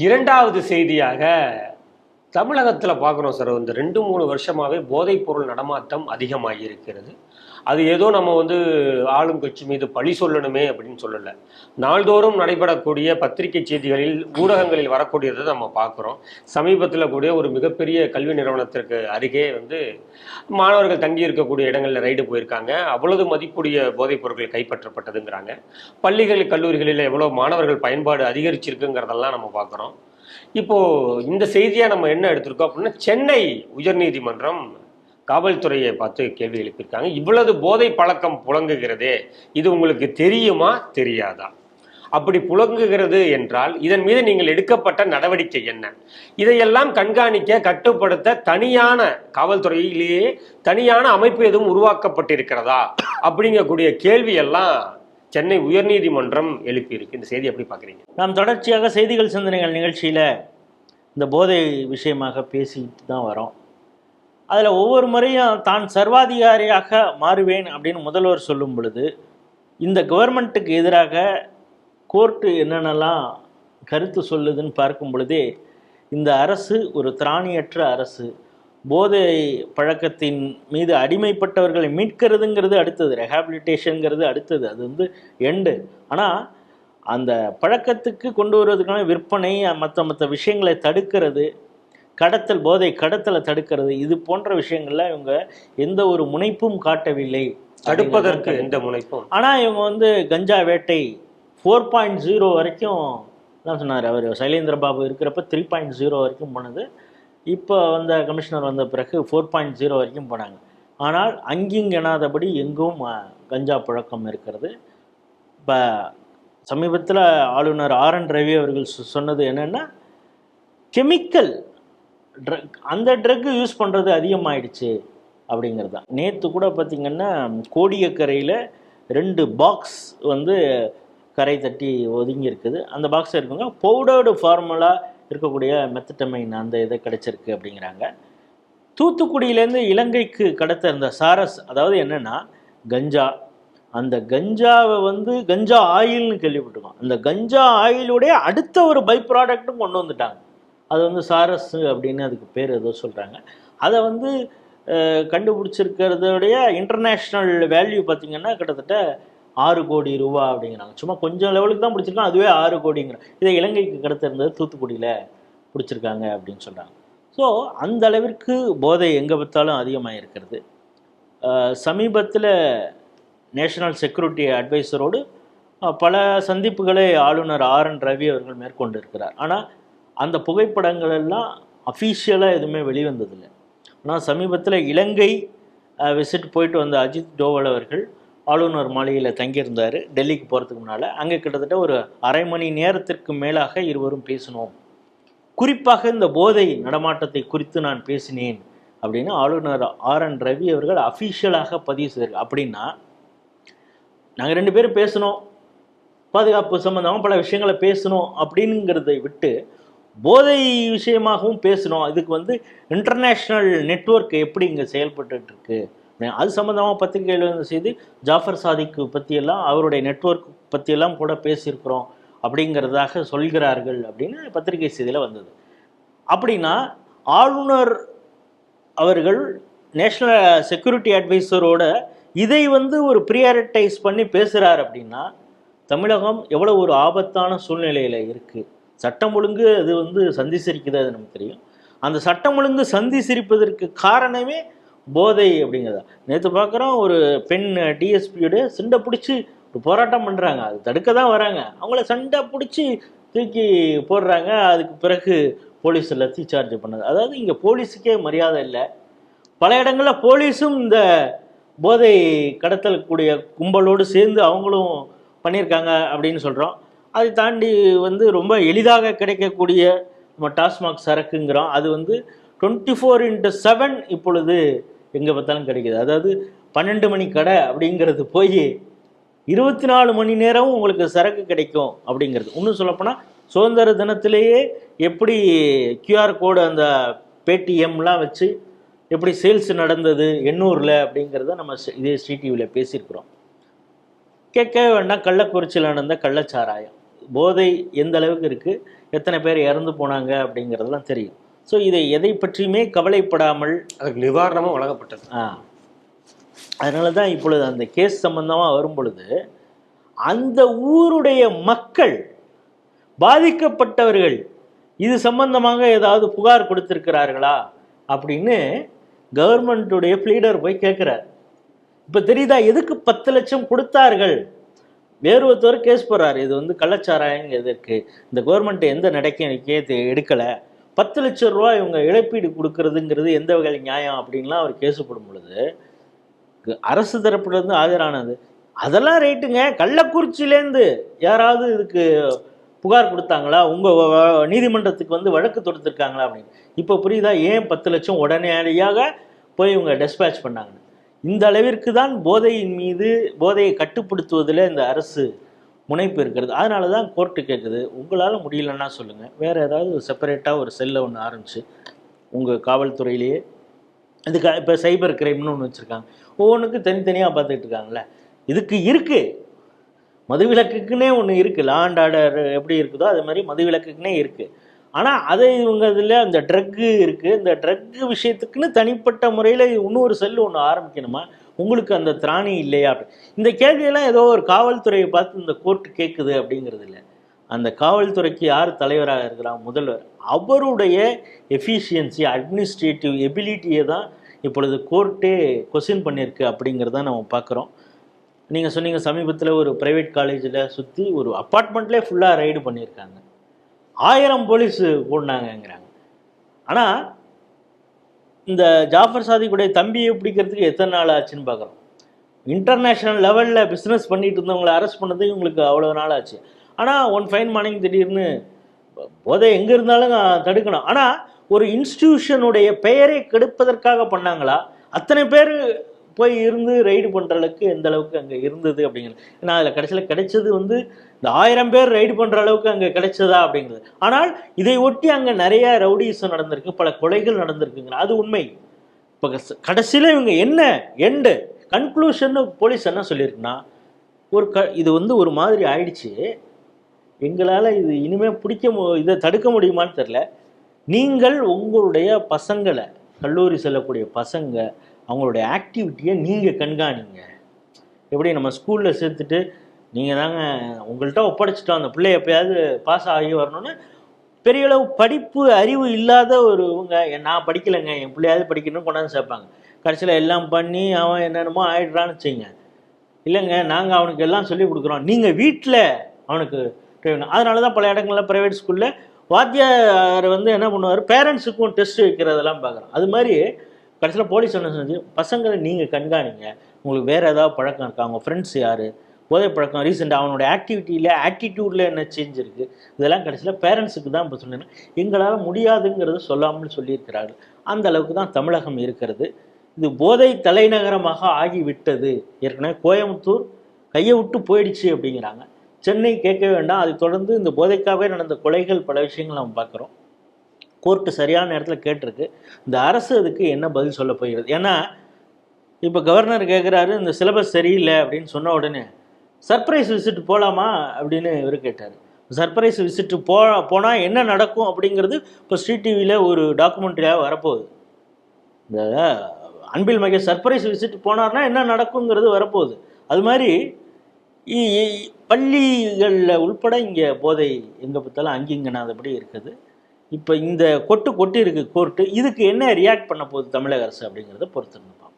இரண்டாவது செய்தியாக தமிழகத்தில் பார்க்குறோம் சார். இந்த ரெண்டு மூணு வருஷமாகவே போதைப்பொருள் நடமாட்டம் அதிகமாகி இருக்கிறது அது ஏதோ நம்ம வந்து ஆளும் கட்சி மீது பழி சொல்லணுமே அப்படின்னு சொல்லலை. நாள்தோறும் நடைபெறக்கூடிய பத்திரிகை செய்திகளில் ஊடகங்களில் வரக்கூடியதை நம்ம பார்க்குறோம் சமீபத்தில் கூடிய ஒரு மிகப்பெரிய கல்வி நிறுவனத்திற்கு அருகே வந்து மாணவர்கள் தங்கி இருக்கக்கூடிய இடங்களில் ரைடு போயிருக்காங்க. அவ்வளவு மதிப்புடைய போதைப் பொருட்கள் கைப்பற்றப்பட்டதுங்கிறாங்க. பள்ளிகள் கல்லூரிகளில் எவ்வளோ மாணவர்கள் பயன்பாடு அதிகரிச்சிருக்குங்கிறதெல்லாம் நம்ம பார்க்குறோம் இப்போ இந்த செய்தியாக நம்ம என்ன எடுத்திருக்கோம் அப்படின்னா சென்னை உயர்நீதிமன்றம் காவல்துறையை பார்த்து கேள்வி எழுப்பியிருக்காங்க. இவ்வளவு போதை பழக்கம் புழங்குகிறதே இது உங்களுக்கு தெரியுமா தெரியாதா? அப்படி புழங்குகிறது என்றால் இதன் மீது நீங்கள் எடுக்கப்பட்ட நடவடிக்கை என்ன? இதையெல்லாம் கண்காணிக்க கட்டுப்படுத்த தனியான காவல்துறையிலேயே தனியான அமைப்பு எதுவும் உருவாக்கப்பட்டிருக்கிறதா? அப்படிங்கக்கூடிய கேள்வியெல்லாம் சென்னை உயர்நீதிமன்றம் எழுப்பியிருக்கு. இந்த செய்தி எப்படி பார்க்குறீங்க? நாம் தொடர்ச்சியாக செய்திகள் சிந்தனைகள் நிகழ்ச்சியில் இந்த போதை விஷயமாக பேசிட்டு தான் வரோம். அதில் ஒவ்வொரு முறையும் தான் சர்வாதிகாரியாக மாறுவேன் அப்படின்னு முதல்வர் சொல்லும் பொழுது இந்த கவர்மெண்ட்டுக்கு எதிராக கோர்ட்டு என்னென்னலாம் கருத்து சொல்லுதுன்னு பார்க்கும் பொழுதே இந்த அரசு ஒரு திராணியற்ற அரசு போதை பழக்கத்தின் மீது அடிமைப்பட்டவர்களை மீட்கிறதுங்கிறது அடுத்தது ரெஹாபிலிட்டேஷனுங்கிறது அடுத்தது அது வந்து எண்டு ஆனால் அந்த பழக்கத்துக்கு கொண்டு வருவதற்கான விற்பனை மற்ற மற்ற விஷயங்களை தடுக்கிறது கடத்தல் போதை கடத்தலை தடுக்கிறது இது போன்ற விஷயங்கள்ல இவங்க எந்த ஒரு முனைப்பும் காட்டவில்லை. தடுப்பதற்கு எந்த முனைப்பும். ஆனால் இவங்க வந்து கஞ்சா வேட்டை ஃபோர் பாயிண்ட் ஜீரோ வரைக்கும் தான் சொன்னார் அவர் சைலேந்திர பாபு இருக்கிறப்ப த்ரீ பாயிண்ட் ஜீரோ வரைக்கும் போனது. இப்போ வந்த கமிஷனர் வந்த பிறகு ஃபோர் பாயிண்ட் ஜீரோ வரைக்கும் போனாங்க. ஆனால் அங்கிங் எனாதபடி எங்கும் கஞ்சா புழக்கம் இருக்கிறது. இப்போ சமீபத்தில் ஆளுநர் ஆர் என் ரவி அவர்கள் சொன்னது என்னென்னா கெமிக்கல் ட்ரக் அந்த ட்ரக்கு யூஸ் பண்ணுறது அதிகமாகிடுச்சு அப்படிங்கிறது தான். நேற்று கூட பார்த்திங்கன்னா கோடியக்கரையில் ரெண்டு பாக்ஸ் வந்து கரை தட்டி ஒதுங்கி இருக்குது அந்த பாக்ஸ் இருக்குங்க பவுடர்டு ஃபார்முலா இருக்கக்கூடிய மெத்தட்டமைன் அந்த இதை கிடைச்சிருக்கு அப்படிங்கிறாங்க. தூத்துக்குடியிலேருந்து இலங்கைக்கு கடத்த இருந்த சாரஸ் அதாவது என்னென்னா கஞ்சா. அந்த கஞ்சாவை வந்து கஞ்சா ஆயில்னு கேள்விப்பட்டிருக்கோம். அந்த கஞ்சா ஆயிலுடைய அடுத்த ஒரு பை ப்ராடக்ட்டும் கொண்டு வந்துட்டாங்க. அது வந்து சாரஸ் அப்படின்னு அதுக்கு பேர் ஏதோ சொல்கிறாங்க அதை வந்து கண்டுபிடிச்சிருக்கிறதுடைய இன்டர்நேஷ்னல் வேல்யூ பார்த்திங்கன்னா கிட்டத்தட்ட ஆறு கோடி ரூபா அப்படிங்கிறாங்க. சும்மா கொஞ்சம் லெவலுக்கு தான் பிடிச்சிருக்காங்க அதுவே ஆறு கோடிங்கிறாங்க இதை இலங்கைக்கு கடத்திருந்தது தூத்துக்குடியில் பிடிச்சிருக்காங்க அப்படின்னு சொல்கிறாங்க ஸோ அந்த அளவிற்கு போதை எங்கே பார்த்தாலும் அதிகமாக இருக்கிறது சமீபத்தில் நேஷனல் செக்யூரிட்டி அட்வைசரோடு பல சந்திப்புகளை ஆளுநர் ஆர் என் ரவி அவர்கள் மேற்கொண்டு இருக்கிறார் ஆனால் அந்த புகைப்படங்கள் எல்லாம் அஃபீஷியலாக எதுவுமே வெளிவந்ததில்லை. ஆனால் சமீபத்தில் இலங்கை விசிட் போயிட்டு வந்த அஜித் டோவல் அவர்கள் ஆளுநர் மாளிகையில் தங்கியிருந்தார். டெல்லிக்கு போகிறதுக்கு முன்னால். அங்கே கிட்டத்தட்ட ஒரு அரை மணி நேரத்திற்கு மேலாக இருவரும் பேசினோம். குறிப்பாக இந்த போதை நடமாட்டத்தை குறித்து நான் பேசினேன் அப்படின்னு ஆளுநர் ஆர் என் ரவி அவர்கள் அஃபீஷியலாக பதிவு செய்தார். அப்படின்னா நாங்கள் ரெண்டு பேரும் பேசணும் பாதுகாப்பு சம்பந்தமாக பல விஷயங்களை பேசணும் அப்படிங்கிறதை விட்டு போதை விஷயமாகவும் பேசணும் இதுக்கு வந்து இன்டர்நேஷ்னல் நெட்வொர்க் எப்படி இங்கே செயல்பட்டுட்டு இருக்கு? அது சம்மந்தமாக பத்திரிகையில் செய்து ஜாஃபர் சாதிக்கு பற்றியெல்லாம் அவருடைய நெட்வொர்க் பற்றியெல்லாம் கூட பேசியிருக்கிறோம் அப்படிங்கிறதாக சொல்கிறார்கள் அப்படின்னு பத்திரிகை செய்தியில் வந்தது. அப்படின்னா ஆளுநர் அவர்கள் நேஷ்னல் செக்யூரிட்டி அட்வைசரோட இதை வந்து ஒரு ப்ரியாரிட்டைஸ் பண்ணி பேசுகிறார் அப்படின்னா தமிழகம் எவ்வளோ ஒரு ஆபத்தான சூழ்நிலையில் இருக்குது சட்டம் ஒழுங்கு அது வந்து சந்தி சிரிக்குது அது நமக்கு தெரியும். அந்த சட்டம் ஒழுங்கு சந்தி சிரிப்பதற்கு காரணமே போதை அப்படிங்கிறதா. நேற்று பார்க்குறோம் ஒரு பெண் டிஎஸ்பியோட சண்டை பிடிச்சி ஒரு போராட்டம் பண்ணுறாங்க அது தடுக்க தான் வராங்க. அவங்கள சண்டை பிடிச்சி தூக்கி போடுறாங்க. அதுக்கு பிறகு போலீஸ் எல்லாத்தையும் சார்ஜ் பண்ணது. அதாவது இங்கே போலீஸுக்கே மரியாதை இல்லை. பல இடங்களில் போலீஸும் இந்த போதை கடத்தக்கூடிய கும்பலோடு சேர்ந்து அவங்களும் பண்ணியிருக்காங்க அப்படின்னு சொல்கிறோம் அதை தாண்டி வந்து ரொம்ப எளிதாக கிடைக்கக்கூடிய நம்ம டாஸ்மாக் சரக்குங்கிறோம். அது வந்து டுவெண்ட்டி ஃபோர் இன்ட்டு செவன் இப்பொழுது எங்கே பார்த்தாலும் கிடைக்குது. அதாவது பன்னெண்டு மணி கடை அப்படிங்கிறது போய் இருபத்தி நாலு மணி நேரமும் உங்களுக்கு சரக்கு கிடைக்கும் அப்படிங்கிறது. இன்னும் சொல்லப்போனால் சுதந்திர தினத்திலேயே எப்படி கியூஆர் கோடு அந்த பேடிஎம்லாம் வச்சு எப்படி சேல்ஸ் நடந்தது எண்ணூரில் அப்படிங்கிறத நம்ம இதே டிவியில் பேசியிருக்கிறோம். கேட்க வேண்டாம். கள்ளக்குறிச்சியில் நடந்த கள்ளச்சாராயம். போதை எந்த அளவுக்கு இருக்குது எத்தனை பேர் இறந்து போனாங்க அப்படிங்கிறதெல்லாம் தெரியும். ஸோ இதை எதை பற்றியுமே கவலைப்படாமல் அதுக்கு நிவாரணமும் வழங்கப்பட்டது. ஆ. அதனால தான் இப்பொழுது அந்த கேஸ் சம்பந்தமாக வரும் பொழுது அந்த ஊருடைய மக்கள் பாதிக்கப்பட்டவர்கள் இது சம்பந்தமாக ஏதாவது புகார் கொடுத்திருக்கிறார்களா அப்படின்னு கவர்மெண்ட்டுடைய ப்ளீடர் போய் கேட்குறார். இப்போ தெரியுதா எதுக்கு பத்து லட்சம் கொடுத்தார்கள்? வேறு ஒருத்தர் கேஸ் போடுறாரு. இது வந்து கள்ளச்சாராயம் எதற்கு இந்த கவர்மெண்ட் எந்த நடவடிக்கை எடுக்கலை. பத்து லட்சம் ரூபா இவங்க இழப்பீடு கொடுக்கறதுங்கிறது எந்த வகையில் நியாயம் அப்படின்லாம் அவர் கேஸ் போடும் பொழுது அரசு தரப்புலேருந்து ஆஜரானது. அதெல்லாம் ரைட்டுங்க. கள்ளக்குறிச்சியிலேருந்து யாராவது இதுக்கு புகார் கொடுத்தாங்களா? உங்கள் நீதிமன்றத்துக்கு வந்து வழக்கு தொடுத்திருக்காங்களா அப்படின்னு. இப்போ புரியுதா? ஏன் பத்து லட்சம் உடனடியாக போய் இவங்க டெஸ்பேச் பண்ணாங்கன்னு. இந்த அளவிற்கு தான் போதையின் மீது போதையை கட்டுப்படுத்துவதில் இந்த அரசு முனைப்பு இருக்கிறது. அதனால தான் கோர்ட்டு கேட்குது உங்களால் முடியலன்னா சொல்லுங்கள் வேறு ஏதாவது செப்பரேட்டாக ஒரு செல்லை ஒன்று ஆரம்பிச்சு உங்கள் காவல்துறையிலேயே இதுக்கு இப்போ சைபர் கிரைம்னு ஒன்று வச்சுருக்காங்க. ஒவ்வொன்றுக்கும் தனித்தனியாக பார்த்துக்கிட்டு இருக்காங்களே இதுக்கு இருக்குது மதுவிலக்குக்குன்னே ஒன்று இருக்குது லாண்ட் ஆர்டர் எப்படி இருக்குதோ அது மாதிரி மதுவிலக்குக்குன்னே இருக்குது ஆனால் அதை இவங்க இதில் அந்த ட்ரக்கு இருக்குது இந்த ட்ரக்கு விஷயத்துக்குன்னு தனிப்பட்ட முறையில் இன்னொரு செல் ஒன்று ஆரம்பிக்கணுமா? உங்களுக்கு அந்த திராணி இல்லையா? இந்த கேள்வியெல்லாம் ஏதோ ஒரு காவல்துறையை பார்த்து இந்த கோர்ட்டு கேட்குது அப்படிங்கிறது இல்லை. அந்த காவல்துறைக்கு யார் தலைவராக இருக்கிறார் முதல்வர். அவருடைய எஃபிஷியன்சி அட்மினிஸ்ட்ரேட்டிவ் எபிலிட்டியை தான் இப்பொழுது கோர்ட்டே கொஸ்டின் பண்ணியிருக்கு அப்படிங்கிறத நம்ம பார்க்குறோம். நீங்கள் சொன்னீங்க சமீபத்தில் ஒரு ப்ரைவேட் காலேஜில் சுற்றி ஒரு அப்பார்ட்மெண்ட்லேயே ஃபுல்லாக ரைடு பண்ணியிருக்காங்க. ஆயிரம் போலீஸ் போடினாங்கங்கிறாங்க ஆனால் இந்த ஜாஃபர் சாதிக்குடைய தம்பியை பிடிக்கிறதுக்கு எத்தனை நாள் ஆச்சுன்னு பார்க்குறோம். இன்டர்நேஷ்னல் லெவலில் பிஸ்னஸ் பண்ணிட்டு இருந்தவங்களை அரெஸ்ட் பண்ணது இவங்களுக்கு அவ்வளோ நாள் ஆச்சு. ஆனால் ஒன் ஃபைன் மார்னிங் திடீர்னு போதை எங்கே இருந்தாலும் தடுக்கணும். ஆனால் ஒரு இன்ஸ்டிடியூஷனுடைய பெயரை கெடுப்பதற்காக பண்ணாங்களா? அத்தனை பேர் போய் இருந்து ரைடு பண்ணுற அளவுக்கு எந்த அளவுக்கு அங்கே இருந்தது அப்படிங்கிறது. ஏன்னா அதில் கடைசியில் கிடைச்சது வந்து இந்த ஆயிரம் பேர் ரைடு பண்ணுற அளவுக்கு அங்கே கிடைச்சதா அப்படிங்கிறது. ஆனால் இதை ஒட்டி அங்கே நிறைய ரவுடிசம் நடந்திருக்கு பல கொலைகள் நடந்திருக்குங்க அது உண்மை. இப்போ கடைசியில் இவங்க என்ன எண்டு கன்க்ளூஷன் போலீஸ் என்ன சொல்லியிருக்குன்னா ஒரு க இது வந்து ஒரு மாதிரி ஆயிடுச்சு. எங்களால் இது இனிமேல் பிடிக்க மு இதை தடுக்க முடியுமான்னு தெரில நீங்கள் உங்களுடைய பசங்களை கல்லூரி செல்லக்கூடிய பசங்க அவங்களுடைய ஆக்டிவிட்டியை நீங்கள் கண்காணிங்க. எப்படி நம்ம ஸ்கூலில் சேர்த்துட்டு நீங்கள் தாங்க உங்கள்கிட்ட ஒப்படைச்சிட்டோம். அந்த பிள்ளை எப்பயாவது பாஸ் ஆகி வரணும்னு பெரிய அளவு படிப்பு அறிவு இல்லாத ஒரு இவங்க நான் படிக்கலைங்க என் பிள்ளையாவது படிக்கணும்னு கொண்டாந்து சேர்ப்பாங்க. கடைசியில் எல்லாம் பண்ணி அவன் என்னென்னமோ ஆயிடுறான்னு வச்சுங்க. இல்லைங்க நாங்கள் அவனுக்கு எல்லாம் சொல்லி கொடுக்குறோம். நீங்கள் வீட்டில் அவனுக்கு அதனால தான் பல இடங்களில் ப்ரைவேட் ஸ்கூலில் வாத்தியார் வந்து என்ன பண்ணுவார்? பேரண்ட்ஸுக்கும் டெஸ்ட் வைக்கிறதெல்லாம் பார்க்குறோம் அது மாதிரி கடைசியில் போலீஸ் என்ன சொன்னது? பசங்களை நீங்கள் கண்காணிங்க. உங்களுக்கு வேறு ஏதாவது பழக்கம் இருக்கா? அவங்க ஃப்ரெண்ட்ஸ் யார்? போதை பழக்கம் ரீசெண்டாக அவனோட ஆக்டிவிட்டியில் ஆட்டிடியூடில் என்ன சேஞ்ச் இருக்குது இதெல்லாம் கடைசியில் பேரண்ட்ஸுக்கு தான் இப்போ சொன்னேன். எங்களால் முடியாதுங்கிறத சொல்லாமல் சொல்லியிருக்கிறார்கள். அந்த அளவுக்கு தான் தமிழகம் இருக்கிறது. இது போதை தலைநகரமாக ஆகிவிட்டது. ஏற்கனவே கோயம்புத்தூர் கையை விட்டு போயிடுச்சு அப்படிங்கிறாங்க. சென்னை கேட்க வேண்டாம். அதை தொடர்ந்து இந்த போதைக்காகவே நடந்த கொலைகள் பல விஷயங்கள் நம்ம பார்க்குறோம். கோர்ட்டு சரியான நேரத்தில் கேட்டிருக்கு. இந்த அரசு அதுக்கு என்ன பதில் சொல்ல போகிறது? ஏன்னா இப்போ கவர்னர் கேட்குறாரு இந்த சிலபஸ் சரியில்லை அப்படின்னு சொன்ன உடனே சர்ப்ரைஸ் விசிட் போகலாமா அப்படின்னு இவர் கேட்டார். சர்ப்ரைஸ் விசிட் போ போனால் என்ன நடக்கும்? அப்படிங்கிறது இப்போ ஸ்ரீ டிவியில் ஒரு டாக்குமெண்ட்ரியாக வரப்போகுது. இந்த அன்பில் மகேஷ் சர்ப்ரைஸ் விசிட் போனார்னா என்ன நடக்குங்கிறது வரப்போகுது. அது மாதிரி இ- பள்ளிகளில் உள்பட இங்கே போதை எங்கே பார்த்தாலும் அங்கிங்கனாதபடி இருக்குது. இப்போ இந்த கொட்டு கொட்டி இருக்கு கோர்ட்டு இதுக்கு என்ன ரியாக்ட் பண்ண போகுது தமிழக அரசு அப்படிங்கிறத பொறுத்திருந்தோம்